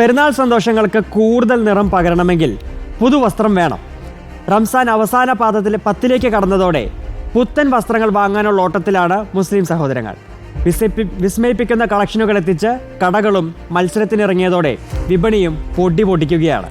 പെരുന്നാൾ സന്തോഷങ്ങൾക്ക് കൂടുതൽ നിറം പകരണമെങ്കിൽ പുതുവസ്ത്രം വേണം. റംസാൻ അവസാന പാദത്തിൽ പത്തിലേക്ക് കടന്നതോടെ പുത്തൻ വസ്ത്രങ്ങൾ വാങ്ങാനുള്ള ഓട്ടത്തിലാണ് മുസ്ലിം സഹോദരങ്ങൾ. വിസ്മയിപ്പി വിസ്മയിപ്പിക്കുന്ന കളക്ഷനുകൾ എത്തിച്ച് കടകളും മത്സരത്തിനിറങ്ങിയതോടെ വിപണിയും പൊടി പൊടിക്കുകയാണ്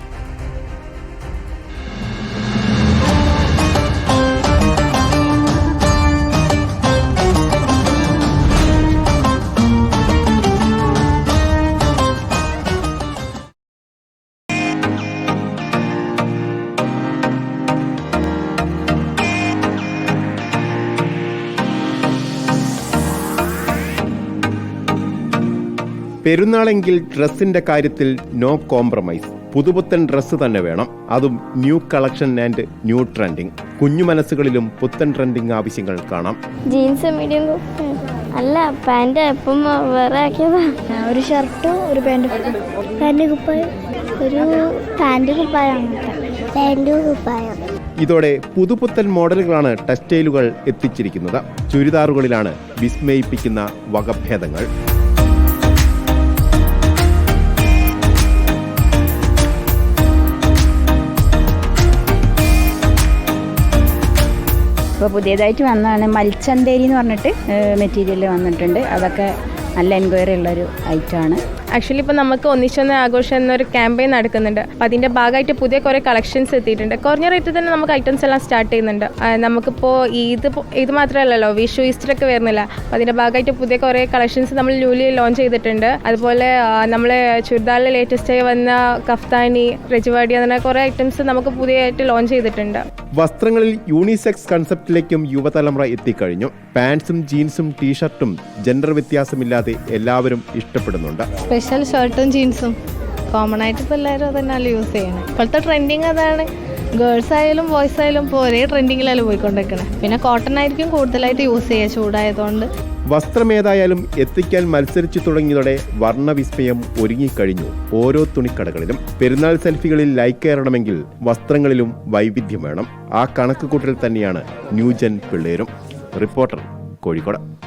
പെരുന്നാളെങ്കിൽ ഡ്രസ്സിന്റെ കാര്യത്തിൽ നോ കോംപ്രമൈസ്. പുതുപുത്തൻ ഡ്രസ്സ് തന്നെ വേണം. അതും new collection and new trending. കുഞ്ഞു മനസ്സുകളിലും പുത്തൻ ട്രെൻഡിങ് ആവശ്യങ്ങൾ കാണാം. ജീൻസ് മീഡിയം അല്ല പാന്റ് എപ്പം വേറെ ഒരു ഷർട്ടും ഒരു പാന്റും പാന്റ് കുപ്പായം. ഒരു പാന്റ് കുപ്പായം പാന്റ് കുപ്പായം. ഇതോടെ പുതുപുത്തൻ മോഡലുകളാണ് ടെക്സ്റ്റൈലുകൾ എത്തിച്ചിരിക്കുന്നത്. ചുരിദാറുകളിലാണ് വിസ്മയിപ്പിക്കുന്ന വകഭേദങ്ങൾ. ഇപ്പോൾ പുതിയതായിട്ട് വന്നതാണ് മൽച്ചന്തേരി എന്ന് പറഞ്ഞിട്ട് മെറ്റീരിയൽ വന്നിട്ടുണ്ട്. അതൊക്കെ നല്ല എൻക്വയറി ഉള്ളൊരു ഐറ്റമാണ് ആക്ച്വലി ഇപ്പോൾ നമുക്ക് ഒന്നിച്ചൊന്ന് ആഘോഷം എന്നൊരു ക്യാമ്പയിൻ നടക്കുന്നുണ്ട്. അപ്പോൾ അതിന്റെ ഭാഗമായിട്ട് പുതിയ കുറേ കളക്ഷൻസ് എത്തിയിട്ടുണ്ട്. കുറഞ്ഞ റേറ്റിൽ തന്നെ നമുക്ക് ഐറ്റംസ് എല്ലാം സ്റ്റാർട്ട് ചെയ്യുന്നുണ്ട്. നമുക്കിപ്പോൾ ഈദ് ഇത് മാത്രമല്ലല്ലോ വിഷു ഈസ്റ്റർ ഒക്കെ വരുന്നില്ല. അപ്പോൾ അതിന്റെ ഭാഗമായിട്ട് പുതിയ കുറേ കളക്ഷൻസ് നമ്മൾ ന്യൂലി ലോഞ്ച് ചെയ്തിട്ടുണ്ട്. അതുപോലെ നമ്മൾ ചുരിദാറിൽ ലേറ്റസ്റ്റ് ആയി വന്ന കഫ്താനി രജവാടി അങ്ങനെ കുറേ ഐറ്റംസ് നമുക്ക് പുതിയതായിട്ട് ലോഞ്ച് ചെയ്തിട്ടുണ്ട്. വസ്ത്രങ്ങളിൽ യൂണിസെക്സ് കൺസെപ്റ്റിലേക്കും യുവതലമുറ എത്തിക്കഴിഞ്ഞു. പാൻസും ജീൻസും ടീഷർട്ടും ജെൻഡർ വ്യത്യാസമില്ലാതെ എല്ലാവരും ഇഷ്ടപ്പെടുന്നുണ്ട്. സ്പെഷ്യൽ ഷർട്ടും ജീൻസും കോമൺ ആയിട്ട് ഇപ്പോൾ എല്ലാവരും അതന്നെയല്ലേ യൂസ് ചെയ്യണേ. ഇപ്പോഴത്തെ ട്രെൻഡിങ് അതാണ്. ഗേൾസ് ആയാലും ബോയ്സ് ആയാലും ഇപ്പോൾ ഒരേ ട്രെൻഡിങ്ങിലല്ലേ പോയിക്കൊണ്ടിരിക്കുന്നത് പിന്നെ കോട്ടൺ ആയിരിക്കും കൂടുതലായിട്ട് യൂസ് ചെയ്യുക ചൂടായതുകൊണ്ട്. വസ്ത്രമേതായാലും എത്തിക്കാൻ മത്സരിച്ചു തുടങ്ങിയതോടെ വർണവിസ്മയം ഒരുങ്ങിക്കഴിഞ്ഞു. ഓരോ തുണിക്കടകളിലും പെരുന്നാൾ സെൽഫികളിൽ ലൈക്ക് കയറണമെങ്കിൽ വസ്ത്രങ്ങളിലും വൈവിധ്യം വേണം. ആ കണക്കുകൂട്ടൽ തന്നെയാണ് ന്യൂജൻ പിള്ളേരും. റിപ്പോർട്ടർ കോഴിക്കോട്.